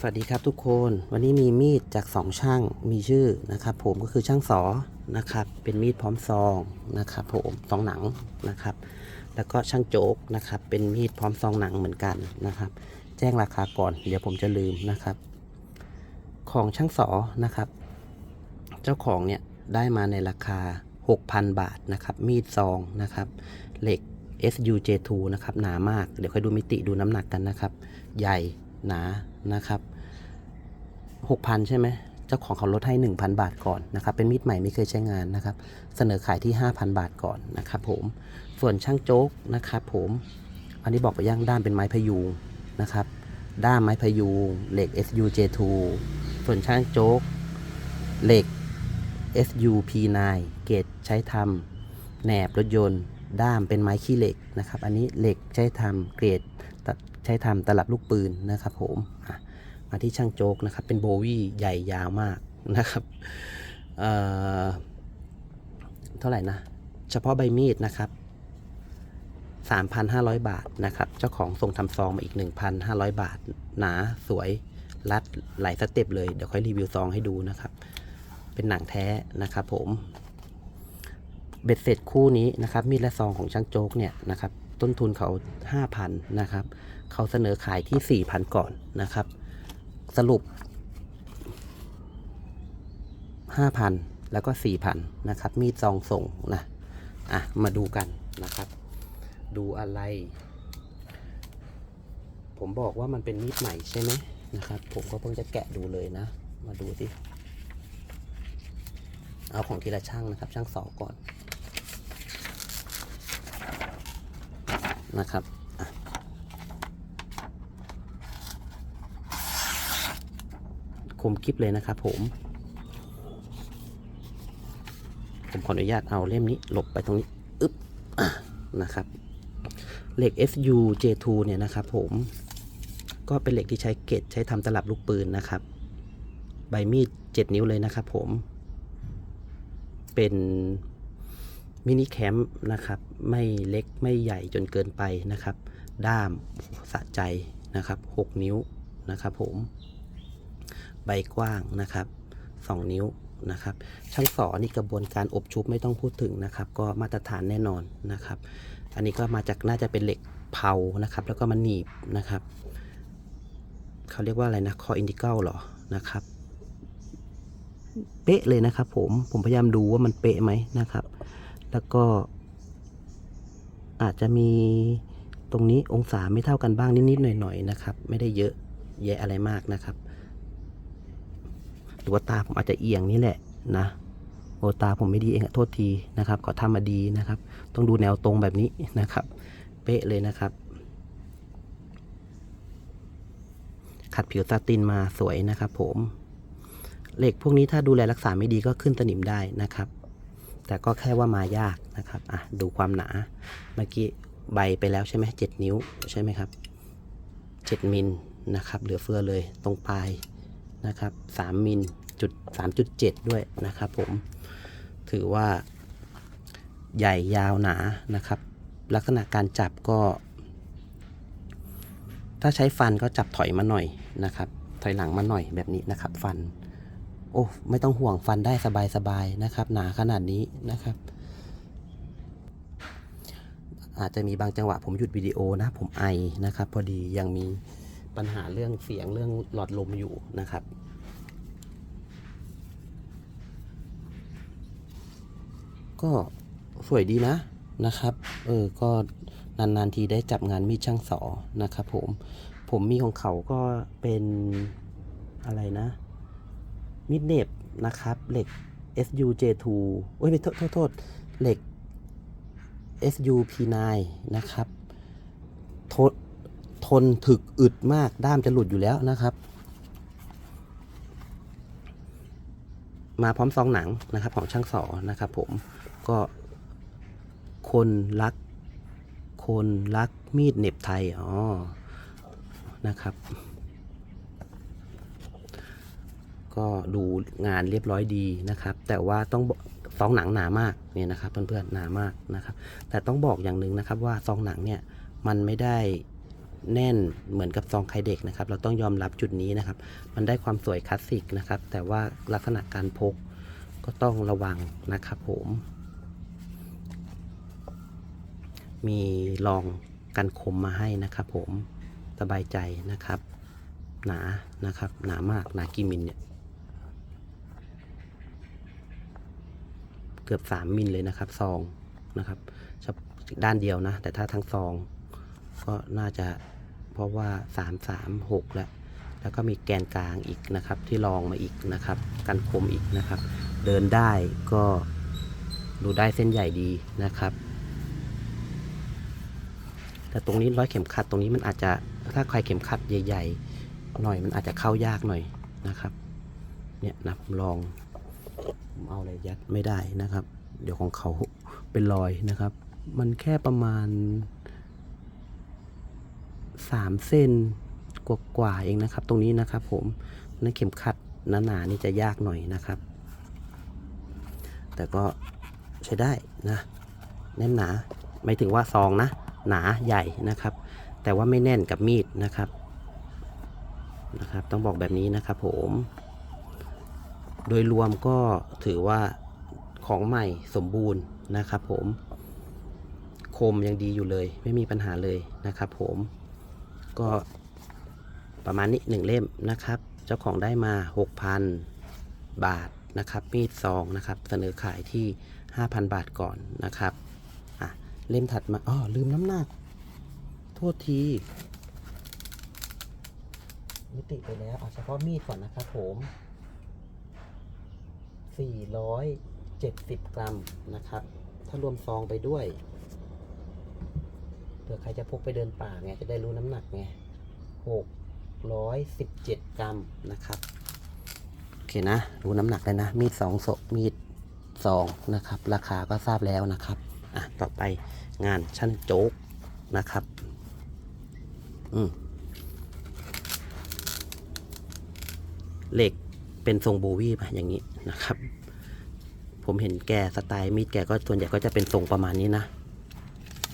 สวัสดีครับทุกคน วันนี้มีมีดจากสองช่างมีชื่อนะครับ ผมก็คือช่างสอนะครับ เป็นมีดพร้อมซองนะครับ ผมซองหนังนะครับ แล้วก็ช่างโจ๊กนะครับ เป็นมีดพร้อมซองหนังเหมือนกันนะครับ แจ้งราคาก่อน เดี๋ยวผมจะลืมนะครับ ของช่างสอนะครับ เจ้าของเนี่ยได้มาในราคา 6,000 บาทนะครับ มีดซองนะครับ เหล็ก SUJ2 นะครับหนามาก เดี๋ยวค่อยดูมิติดูน้ำหนักกันนะครับ ใหญ่ หนานะครับ6,000 ใช่ไหมเจ้าของเขาลดให้ 1,000 บาทก่อนนะครับ เป็นมีดใหม่ไม่เคยใช้งานนะครับ เสนอขายที่ 5,000 บาทก่อนนะครับผม ส่วนช่างโจ๊กนะครับผม อันนี้บอกไปย่างด้ามเป็นไม้พยุงนะครับ ด้ามไม้พยุงเหล็ก SUJ2 ส่วนช่างโจ๊กเหล็ก SUP9 เกรดใช้ทำแหนบรถยนต์ ด้ามเป็นไม้ขี้เหล็กนะครับ อันนี้เหล็กใช้ทำเกรด ใช้ทำตลับลูกปืนนะครับผมมาที่ช่างโจ๊กนะครับ เป็นโบวี่ใหญ่ยาวมากนะครับเเท่าไหร่นะ เฉพาะใบมีดนะครับ 3,500 บาทนะครับ เจ้าของส่งทำซองมาอีก 1,500 บาท หนาสวยรัดหลายสเต็ปเลย เดี๋ยวค่อยรีวิวซองให้ดูนะครับ เป็นหนังแท้นะครับผม เบ็ดเสร็จคู่นี้นะครับ มีดและซองของช่างโจ๊กเนี่ยนะครับ ต้นทุนเขา 5,000นะครับ เขาเสนอขายที่ 4,000 ก่อนนะครับ สรุป 5,000 แล้วก็ 4,000 นะครับ มีดซองส่งนะ อะ มาดูกันนะครับ ดูอะไร ผมบอกว่ามันเป็นมีดใหม่ใช่ไหมนะครับ ผมก็เพิ่งจะแกะดูเลยนะ มาดูสิเอาของทีละช่างนะครับ ช่างสองก่อน นะครับคมคลิปเลยนะครับผม ผมขออนุญาตเอาเล่มนี้หลบไปตรงนี้อึ๊บนะครับเหล็ก FU J2 เนี่ยนะครับผมก็เป็นเหล็กที่ใช้เกตใช้ทำตลับลูกปืนนะครับ ใบมีด 7 นิ้วเลยนะครับผม เป็น มินิแคมป์นะครับ ไม่เล็กไม่ใหญ่จนเกินไปนะครับ ด้ามสะใจนะครับ 6 นิ้วนะครับผม ใบกว้างนะครับ 2 นิ้วนะครับ ช่างสอนี่กระบวนการอบชุบไม่ต้องพูดถึงนะครับ ก็มาตรฐานแน่นอนนะครับ อันนี้ก็มาจากน่าจะเป็นเหล็กเผานะครับ แล้วก็มาหนีบนะครับเขาเรียกว่าอะไรนะคออินดิเกิลหรอนะครับ เป๊ะเลยนะครับผมผมพยายามดูว่ามันเป๊ะไหมนะครับ แล้วก็ อาจจะมีตรงนี้องศาไม่เท่ากันบ้างนิดๆหน่อยๆนะครับ ไม่ได้เยอะแยะอะไรมากนะครับหรือว่าตาผมอาจจะเอียงนี่แหละนะโอตาผมไม่ดีเองโทษทีนะครับขอทำมาดีนะครับ ต้องดูแนวตรงแบบนี้นะครับ เป๊ะเลยนะครับ ขัดผิวซาตินมาสวยนะครับ ผมเหล็กพวกนี้ถ้าดูแลรักษาไม่ดีก็ขึ้นสนิมได้นะครับ แต่ก็แค่ว่ามายากนะครับอะดูความหนาเมื่อกี้ใบไปแล้วใช่ไหมเจ็ดนิ้วใช่ไหมครับเจ็ดมิลนะครับเหลือเฟือเลยตรงปลายนะครับสามมิลจุดสามจุดเจ็ดด้วยนะครับผมถือว่าใหญ่ยาวหนานะครับ ลักษณะการจับก็ ถ้าใช้ฟันก็จับถอยมาหน่อยนะครับ ถอยหลังมาหน่อยแบบนี้นะครับ ฟัน โอ้ไม่ต้องห่วงฟันได้สบายๆนะครับ หนาขนาดนี้นะครับ อาจจะมีบางจังหวะผมหยุดวิดีโอนะ ผมไอนะครับ พอดียังมีปัญหาเรื่องเสียงเรื่องหลอดลมอยู่นะครับก็สวยดีนะนะครับ เออ ก็นานๆทีได้จับงานมีดช่างสอนะครับผม ผมมีของเขาก็เป็นอะไรนะ มิดเนบนะครับเหล็ก SUJ2 โอ้ยไม่โทษโทษเหล็ก SUP9 นะครับทนทนถึกอึดมากด้ามจะหลุดอยู่แล้วนะครับ มาพร้อมซองหนังนะครับของช่างสอนะครับผมก็คนรัก คนรักมีดเน็บไทย อ๋อ นะครับ ก็ดูงานเรียบร้อยดีนะครับ แต่ว่าต้องซองหนังหนามากเนี่ยนะครับเพื่อนๆหนามากนะครับ แต่ต้องบอกอย่างหนึ่งนะครับว่าซองหนังเนี่ยมันไม่ได้แน่นเหมือนกับซองไข่เด็กนะครับ เราต้องยอมรับจุดนี้นะครับ มันได้ความสวยคลาสสิกนะครับ แต่ว่าลักษณะการพกก็ต้องระวังนะครับผม มีรองกันคมมาให้นะครับผมสบายใจนะครับ หนานะครับ หนามากหนากี่มิลเนี่ย เกือบ 3 มิลเลยนะครับซองนะครับด้านเดียวนะ แต่ถ้าทั้งซอง ก็น่าจะเพราะว่า 3 3 6 แล้ว แล้วก็มีแกนกลางอีกนะครับที่รองมาอีกนะครับ กันคมอีกนะครับ เดินได้ก็ดูได้เส้นใหญ่ดีนะครับ แต่ตรงนี้ร้อยเข็มขัดตรงนี้มันอาจจะถ้าใครเข็มขัดใหญ่ ๆ หน่อยมันอาจจะเข้ายากหน่อยนะครับ เนี่ยนะผมลอง ผมเอาอะไรยัดไม่ได้นะครับ เดี๋ยวของเขาเป็นรอยนะครับ มันแค่ประมาณสามเส้นกว่าๆเองนะครับ ตรงนี้นะครับ ผมนั่นเข็มขัดหนาๆนี่จะยากหน่อยนะครับ แต่ก็ใช้ได้นะแน่นหนาไม่ถึงว่าซองนะ หนาใหญ่นะครับ แต่ว่าไม่แน่นกับมีดนะครับนะครับ ต้องบอกแบบนี้นะครับผม โดยรวมก็ถือว่าของใหม่สมบูรณ์นะครับผมคมยังดีอยู่เลย ไม่มีปัญหาเลยนะครับผมก็ประมาณนี้หนึ่งเล่มนะครับ เจ้าของได้มา 6,000 บาทนะครับ มีดซองนะครับ เสนอขายที่ 5,000 บาทก่อนนะครับอะเล่มถัดมาอ๋อลืมน้ำหนัก โทษที มิติไปแล้วเอาเฉพาะมีดก่อนนะครับผม 470 กรัมนะครับ ถ้ารวมซองไปด้วยเผื่อใครจะพกไปเดินป่าไงจะได้รู้น้ำหนักไง617 กรัมนะครับโอเคนะ รู้น้ำหนักเลยนะ มีดสองศพมีดสองนะครับ ราคาก็ทราบแล้วนะครับอะต่อไปงานชั้นโจ๊กนะครับ อืมเหล็ก เป็นทรงโบวี่ป่ะอย่างนี้นะครับ ผมเห็นแกสไตล์มีดแกก็ส่วนใหญ่ก็จะเป็นทรงประมาณนี้นะ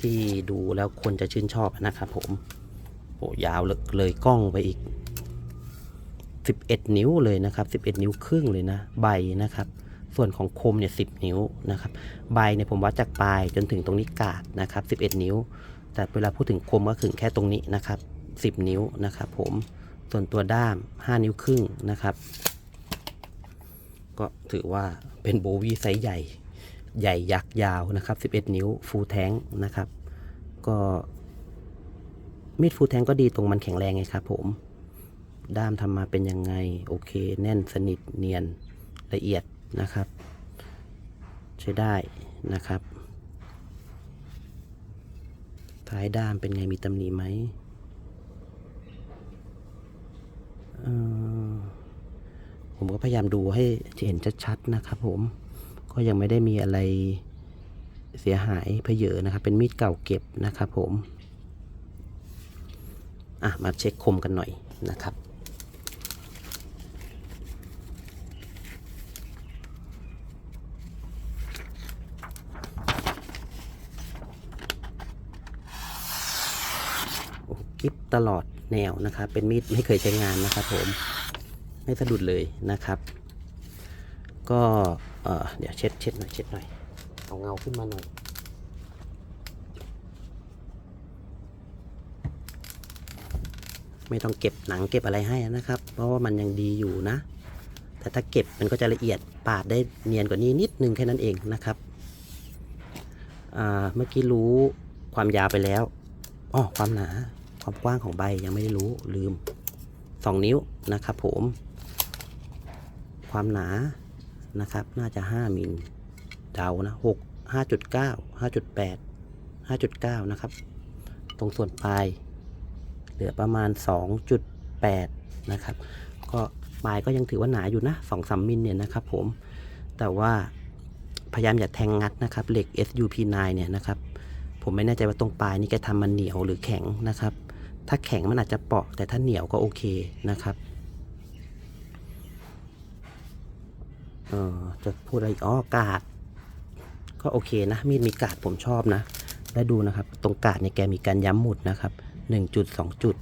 ที่ดูแล้วคนจะชื่นชอบนะครับผมโอ้ยาวเลยเลยกล้องไปอีก 11 นิ้วเลยนะครับ 11 นิ้วครึ่งเลยนะ ใบนะครับ ส่วนของคมเนี่ย10นิ้วนะครับ ใบเนี่ยผมวัดจากปลายจนถึงตรงนี้กาดนะครับ 11 นิ้ว แต่เวลาพูดถึงคมก็ถึงแค่ตรงนี้นะครับ 10 นิ้วนะครับ ผมส่วนตัวด้าม 5 นิ้วครึ่งนะครับ ก็ถือว่าเป็นโบวีไซส์ใหญ่ ใหญ่ยักษ์ยาวนะครับ 11 นิ้วฟูลแท้งนะครับ ก็มีดฟูลแท้งก็ดีตรงมันแข็งแรงไงครับผม ด้ามทำมาเป็นยังไง โอเค แน่นสนิทเนียนละเอียดนะครับ ใช้ได้นะครับ ท้ายด้ามเป็นไงมีตำหนิไหมเอ่อ ผมก็พยายามดูให้เห็นชัดๆนะครับ ผมก็ยังไม่ได้มีอะไรเสียหายเพเยอะนะครับ เป็นมีดเก่าเก็บนะครับ ผมอะมาเช็คคมกันหน่อยนะครับโอ้กิฟตลอดแนวนะครับ เป็นมีดไม่เคยใช้งานนะครับผม ไม่สะดุดเลยนะครับ ก็เดี๋ยวเช็ดเช็ดหน่อยเช็ดหน่อยเอาเงาขึ้นมาหน่อยไม่ต้องเก็บหนังเก็บอะไรให้นะครับ เพราะว่ามันยังดีอยู่นะ แต่ถ้าเก็บมันก็จะละเอียดปาดได้เนียนกว่านี้นิดนึงแค่นั้นเองนะครับอ่าเมื่อกี้รู้ความยาวไปแล้วอ๋อความหนาความกว้างของใบยังไม่ได้รู้ลืม 2 นิ้วนะครับผม ความหนานะครับ น่าจะ 5มิลเดานะ6 5.9 5.8 5.9นะครับ ตรงส่วนปลายเหลือประมาณ2.8นะครับ ก็ปลายก็ยังถือว่าหนาอยู่นะ2-3มิลเนี่ยนะครับผม แต่ว่าพยายามอย่าแทงงัดนะครับ เหล็ก SUP9 เนี่ยนะครับ ผมไม่แน่ใจว่าตรงปลายนี่แกทำมันเหนียวหรือแข็งนะครับ ถ้าแข็งมันอาจจะเปราะแต่ถ้าเหนียวก็โอเคนะครับ ออจะพูดอะไรอีกอ๋อกาด ก็โอเคนะ มีดมีกาดผมชอบนะ และดูนะครับ ตรงกาดเนี่ยแกมีการย้ำหมุดนะครับหนึ่งจุดสองจุด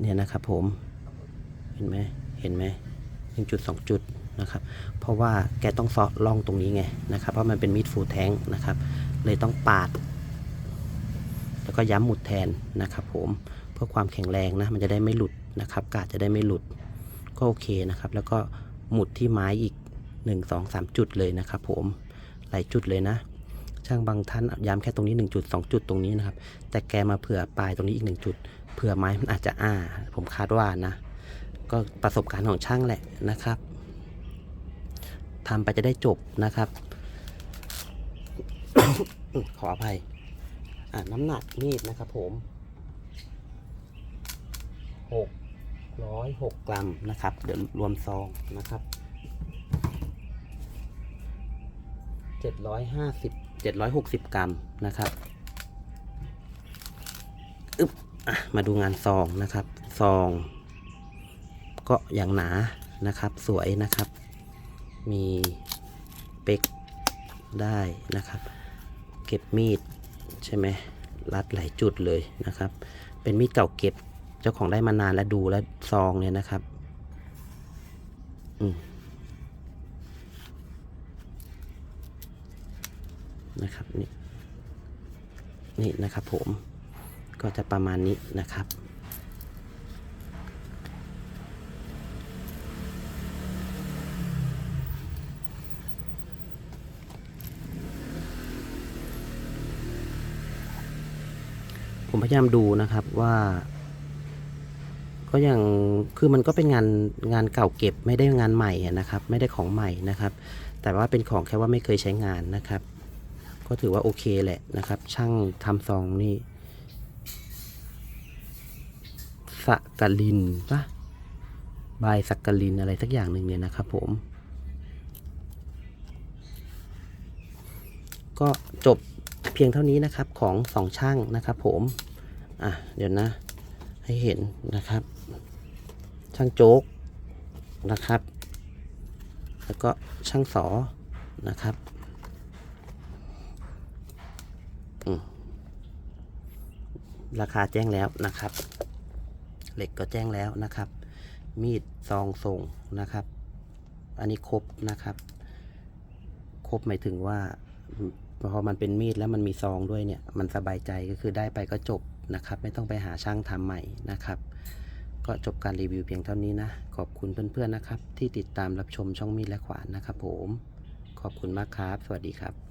เนี่ยนะครับผม เห็นไหมเห็นไหมหนึ่งจุดสองจุดนะครับ เพราะว่าแกต้องซาะร่องตรงนี้ไงนะครับ เพราะมันเป็นมีดฟูลแทงนะครับ เลยต้องปาด แล้วก็ย้ำหมุดแทนนะครับ ผม เพื่อความแข็งแรงนะ มันจะได้ไม่หลุดนะครับ กาดจะได้ไม่หลุด ก็โอเคนะครับ แล้วก็หมุดที่ไม้อีก 1 2 3 จุดเลยนะครับผมหลายจุดเลยนะ ช่างบางท่านย้ำแค่ตรงนี้ 1 จุด 2 จุดตรงนี้นะครับ แต่แกมาเผื่อปลายตรงนี้อีก 1 จุดเผื่อไม้มันอาจจะอ้า ผมคาดว่านะ ก็ประสบการณ์ของช่างแหละนะครับทำไปจะได้จบนะครับ ขออภัยอะน้ำหนักมีดนะครับผมหกร้อยหกกรัมนะครับ เดี๋ยวรวมซองนะครับ เจ็ดร้อยห้าสิบเจ็ดร้อยหกสิบกรัมนะครับอึบอมาดูงานซองนะครับซอง ก็อย่างหนานะครับ สวยนะครับ มีเป็กได้นะครับ เก็บมีดใช่ไหมรัดหลายจุดเลยนะครับ เป็นมีดเก่าเก็บเจ้าของได้มานานแล้วดูแล้วซองเนี่ยนะครับ อืม นะครับนี่นี่นะครับผมก็จะประมาณนี้นะครับ ผมพยายามดูนะครับว่า ก็ยังคือมันก็เป็นงานงานเก่าเก็บไม่ได้งานใหม่นะครับ ไม่ได้ของใหม่นะครับ แต่ว่าเป็นของแค่ว่าไม่เคยใช้งานนะครับ ก็ถือว่าโอเคแหละนะครับ ช่างทำซองนี่สักกลินปะบายสักกลินอะไรสักอย่างหนึ่งเนี่ยนะครับผม ก็จบเพียงเท่านี้นะครับของสองช่างนะครับผมอะเดี๋ยวนะ ให้เห็นนะครับ ช่างโจ๊กนะครับ แล้วก็ช่างสอนะครับอืม ราคาแจ้งแล้วนะครับ เหล็กก็แจ้งแล้วนะครับ มีดซองส่งนะครับ อันนี้ครบนะครับ ครบหมายถึงว่าพอมันเป็นมีดแล้วมันมีซองด้วยเนี่ย มันสบายใจก็คือได้ไปก็จบนะครับ ไม่ต้องไปหาช่างทำใหม่นะครับ ก็จบการรีวิวเพียงเท่านี้นะ ขอบคุณเพื่อนๆนะครับ ที่ติดตามรับชมช่องมีดและขวานนะครับ ผม ขอบคุณมากครับ สวัสดีครับ